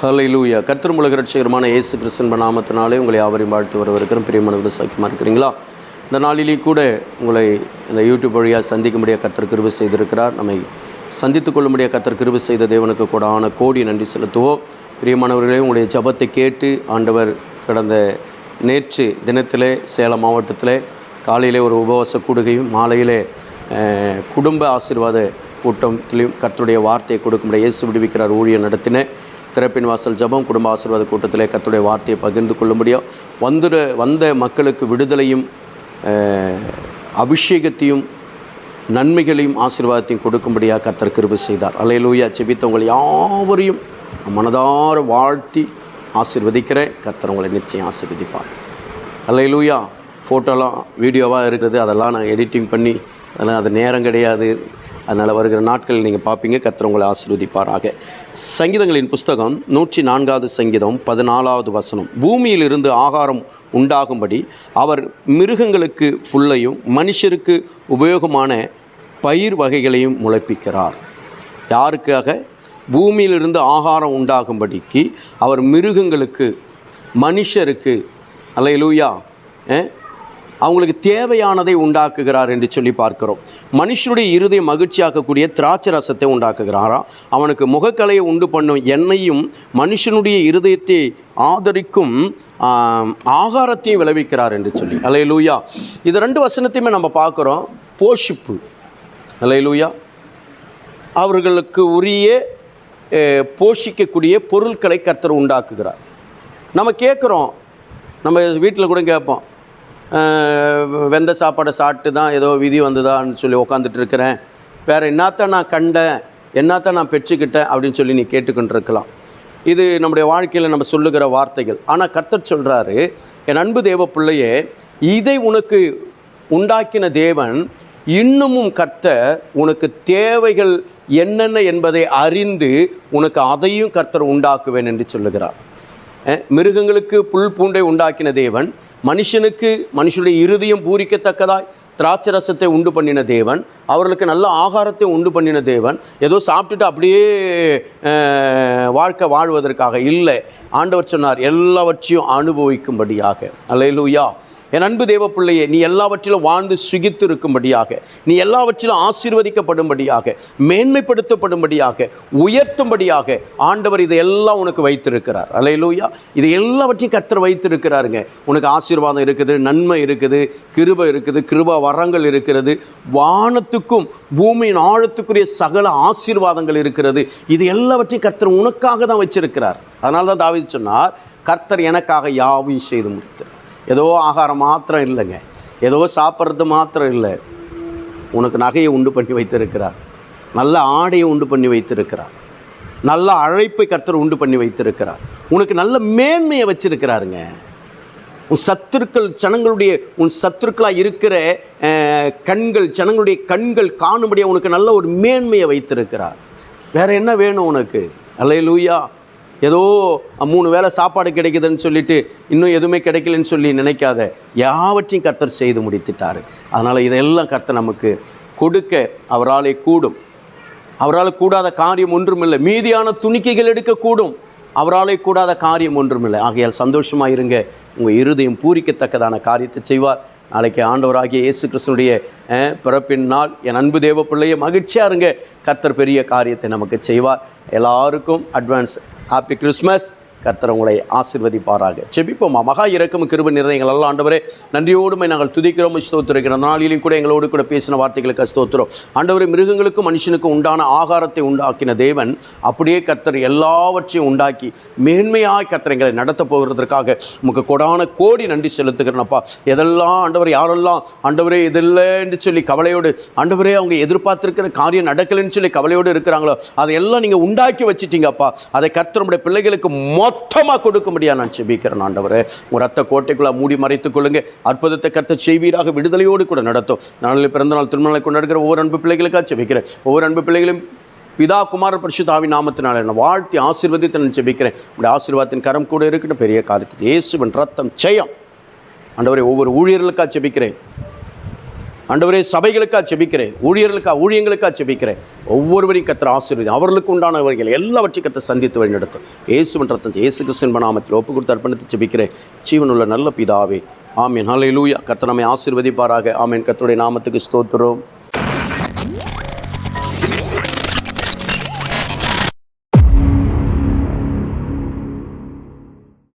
ஹலை கர்த்தர் உலக ரட்சகரமான இயேசு கிறிஸ்தன் நாமத்தினாலே உங்களை யாவரையும் வாழ்த்து வரவிருக்கிறோம் பிரியமானவர்கள் சாக்கியமாக இருக்கிறீங்களா? இந்த நாளிலேயும் கூட உங்களை இந்த யூடியூப் வழியாக சந்திக்கும்படியாக கர்த்தர் கிருபை செய்திருக்கிறார். நம்மை சந்தித்துக் முடிய கர்த்தர் கிருபை செய்த தேவனுக்கு கூடான கோடி நன்றி செலுத்துவோம். பிரியமானவர்களே உங்களுடைய ஜபத்தை கேட்டு ஆண்டவர் கடந்த நேற்று தினத்திலே சேலம் மாவட்டத்தில் காலையிலே ஒரு உபவாச கூடுகையும் மாலையிலே குடும்ப ஆசீர்வாத கூட்டத்திலையும் கர்த்தருடைய வார்த்தையை கொடுக்கும்படிய இயேசு விடுவிக்கிறார் ஊழியர் நடத்தினேன் திறப்பின் வாசல் ஜெபம் குடும்ப ஆசீர்வாத கூட்டத்திலே கத்துடைய வார்த்தையை பகிர்ந்து கொள்ள முடியும் வந்துட வந்த மக்களுக்கு விடுதலையும் அபிஷேகத்தையும் நன்மைகளையும் ஆசீர்வாதத்தையும் கொடுக்கும்படியாக கர்த்தர் கிருபை செய்தார். அலையலூயா செபித்தவங்கள் யாவரையும் மனதார வாழ்த்தி ஆசிர்வதிக்கிறேன். கர்த்தர் உங்களை நிச்சயம் ஆசீர்வதிப்பார். அல்லையிலூயா ஃபோட்டோலாம் வீடியோவாக இருக்குது அதெல்லாம் நான் எடிட்டிங் பண்ணி அதெல்லாம் அது நேரம் கிடையாது. அதனால் வருகிற நாட்கள் நீங்கள் பார்ப்பீங்க கர்த்தர் உங்களை ஆசீர்வதிப்பாராக. சங்கீதங்களின் புஸ்தகம் நூற்றி நான்காவது சங்கீதம் பதினாலாவது வசனம். பூமியிலிருந்து ஆகாரம் உண்டாகும்படி அவர் மிருகங்களுக்கு புல்லையும் மனுஷருக்கு உபயோகமான பயிர் வகைகளையும் முளைப்பிக்கிறார். யாருக்காக? பூமியிலிருந்து ஆகாரம் உண்டாகும்படிக்கு அவர் மிருகங்களுக்கு மனுஷருக்கு அலையலூயா அவங்களுக்கு தேவையானதை உண்டாக்குகிறார் என்று சொல்லி பார்க்கிறோம். மனுஷனுடைய இருதய மகிழ்ச்சியாக்கக்கூடிய திராட்சை ரசத்தை உண்டாக்குகிறாராம் அவனுக்கு முகக்கலையை உண்டு பண்ணும் எண்ணெயும் மனுஷனுடைய இருதயத்தை ஆதரிக்கும் ஆகாரத்தையும் விளைவிக்கிறார் என்று சொல்லி. அலை லூயா இது ரெண்டு வசனத்தையுமே நம்ம பார்க்குறோம். போஷிப்பு. அலை லூயா அவர்களுக்கு உரிய போஷிக்கக்கூடிய பொருட்களை கர்த்தர் உண்டாக்குகிறார். நம்ம கேட்குறோம். நம்ம வீட்டில் கூட கேட்போம். வெந்த சாப்பாடை சாப்பிட்டு தான் ஏதோ விதி வந்ததான்னு சொல்லி உக்காந்துட்டு இருக்கிறேன். வேறு என்னத்த நான் கண்டேன்? என்னத்த நான் பெற்றுக்கிட்டேன்? அப்படின்னு சொல்லி நீ கேட்டுக்கொண்டிருக்கலாம். இது நம்முடைய வாழ்க்கையில் நம்ம சொல்லுகிற வார்த்தைகள். ஆனால் கர்த்தர் சொல்கிறாரு என் அன்பு தேவ பிள்ளையே இதை உனக்கு உண்டாக்கின தேவன் இன்னமும் கர்த்தர் உனக்கு தேவைகள் என்னென்ன என்பதை அறிந்து உனக்கு அதையும் கர்த்தர் உண்டாக்குவேன் என்று சொல்லுகிறார். மிருகங்களுக்கு புல் பூண்டை உண்டாக்கின தேவன் மனுஷனுக்கு மனுஷனுடைய இருதயம் பூரிக்கத்தக்கதாய் திராட்சை ரசத்தை உண்டு பண்ணின தேவன் அவர்களுக்கு நல்ல ஆகாரத்தை உண்டு பண்ணின தேவன் ஏதோ சாப்பிட்டுட்டு அப்படியே வாழ்க்கை வாழ்வதற்காக இல்லை. ஆண்டவர் சொன்னார் எல்லாவற்றையும் அனுபவிக்கும்படியாக. அல்லையிலூயா என் அன்பு தேவ பிள்ளையே நீ எல்லாவற்றிலும் வாழ்ந்து சுகித்து இருக்கும்படியாக நீ எல்லாவற்றிலும் ஆசீர்வதிக்கப்படும்படியாக மேன்மைப்படுத்தப்படும்படியாக உயர்த்தும்படியாக ஆண்டவர் இதையெல்லாம் உனக்கு வைத்திருக்கிறார். அலையிலூயா இது எல்லாவற்றையும் கர்த்தர் வைத்திருக்கிறாருங்க. உனக்கு ஆசீர்வாதம் இருக்குது நன்மை இருக்குது கிருபை இருக்குது கிருபா வரங்கள் இருக்கிறது வானத்துக்கும் பூமியின் ஆழத்துக்குரிய சகல ஆசீர்வாதங்கள் இருக்கிறது. இது எல்லாவற்றையும் கர்த்தர் உனக்காக தான் வச்சிருக்கிறார். அதனால தான் தாவீது சொன்னார் கர்த்தர் எனக்காக யாவையும் செய்து முடித்தார் ஏதோ ஆகாரம் மாத்திரம் இல்லைங்க. ஏதோ சாப்பிட்றது மாத்திரம் இல்லை. உனக்கு நகையை உண்டு பண்ணி வைத்திருக்கிறார். நல்ல ஆடையை உண்டு பண்ணி வைத்திருக்கிறார். நல்ல அழைப்பை கர்த்தர் உண்டு பண்ணி வைத்திருக்கிறார். உனக்கு நல்ல மேன்மையை வச்சிருக்கிறாருங்க. உன் சத்துருக்கள் ஜனங்களுடைய உன் சத்துருக்களாக இருக்கிற கண்கள் ஜனங்களுடைய கண்கள் காணும்படியாக உனக்கு நல்ல ஒரு மேன்மையை வைத்திருக்கிறார். வேறு என்ன வேணும் உனக்கு? அல்லையிலூயா ஏதோ மூணு வேளை சாப்பாடு கிடைக்குதுன்னு சொல்லிட்டு இன்னும் எதுவுமே கிடைக்கலன்னு சொல்லி நினைக்காத. யாவற்றையும் கர்த்தர் செய்து முடித்துட்டார். அதனால் இதெல்லாம் கர்த்தர் நமக்கு கொடுக்க அவராலே கூடும். அவரால் கூடாத காரியம் ஒன்றுமில்லை. மீதியான துணிக்கைகள் எடுக்கக்கூடும். அவராலே கூடாத காரியம் ஒன்றுமில்லை. ஆகையால் சந்தோஷமாக இருங்க. உங்கள் இருதயம் பூரிக்கத்தக்கதான காரியத்தை செய்வார். நாளைக்கு ஆண்டவராகிய இயேசு கிறிஸ்துடைய பிறப்பின் நாள். என் அன்பு தேவ பிள்ளையை மகிழ்ச்சியாக இருங்க. கர்த்தர் பெரிய காரியத்தை நமக்கு செய்வார். எல்லாருக்கும் அட்வான்ஸ் ஹாப்பி கிறிஸ்மஸ் கர்த்தர் உங்களை ஆசிர்வதிப்பாராக. செபிப்போமா மகா இறக்கம் கிருப நிறையங்கள் எல்லாம் ஆண்டவரே நன்றியோடுமை நாங்கள் துதிக்கிறோம் ஸ்தோத்திரிக்கிறோம். நாளிலும் கூட எங்களோடு கூட பேசின வார்த்தைகளுக்கு ஸ்தோத்திரம். ஆண்டவரே மிருகங்களுக்கும் மனுஷனுக்கும் உண்டான ஆகாரத்தை உண்டாக்கின தேவன் அப்படியே கர்த்தர் எல்லாவற்றையும் உண்டாக்கி மேன்மையாக கர்த்தர் எங்களை நடத்த போகிறதற்காக உமக்கு கொடான கோடி நன்றி செலுத்துகிறேனப்பா எதெல்லாம் ஆண்டவர் யாரெல்லாம் ஆண்டவரே எதில்லைன்னு சொல்லி கவலையோடு ஆண்டவரே அவங்க எதிர்பார்த்திருக்கிற காரியம் நடக்கலைன்னு சொல்லி கவலையோடு இருக்கிறாங்களோ அதையெல்லாம் நீங்கள் உண்டாக்கி வச்சிட்டீங்கப்பா அதை கர்த்தருடைய பிள்ளைகளுக்கு மொத்தமாக கொடுக்க முடியாது நான் செபிக்கிறேன் ஆண்டவரே. உங்கள் ரத்த கோட்டைக்குள்ளே மூடி மறைத்துக் கொள்ளுங்க. அற்புதத்தை கத்த செய்வீராக விடுதலையோடு கூட நடத்தும். நாளில் பிறந்தநாள் திருமணங்களை கொண்டாடுகிற ஒவ்வொரு அன்பு பிள்ளைகளுக்காக செபிக்கிறேன். ஒவ்வொரு அன்பு பிள்ளைகளும் பிதா குமார பரிசுத்தாவி நாமத்தினால என்ன வாழ்த்தி ஆசீர்வதித்து நான் செபிக்கிறேன். உடைய ஆசீர்வாதத்தின் கரம் கூட இருக்குன்னு பெரிய காரியத்தை. இயேசுவின் ரத்தம் ஜெயம். ஆண்டவரை ஒவ்வொரு ஊழியர்களுக்காக செபிக்கிறேன். ஆண்டவரே சபைகளுக்காக செபிக்கிறேன் ஊழியர்களுக்காக ஊழியங்களுக்காக செபிக்கிறேன் ஒவ்வொருவரையும் கத்திர ஆசீர்வதி அவர்களுக்கு உண்டானவர்கள் எல்லாவற்றையும் கத்த சந்தித்து வழிநடத்தும். இயேசு ரத்தம் இயேசு கிறிஸ்துவின் நாமத்தில் ஒப்பு கொடுத்து அர்ப்பணித்து செபிக்கிறேன் ஜீவனுள்ள நல்ல பிதாவே ஆமீன். ஹalleluya. கர்த்தர் நம்மை ஆசீர்வதிப்பாராக. ஆமீன். கர்த்தருடைய நாமத்துக்கு ஸ்தோத்திரம்.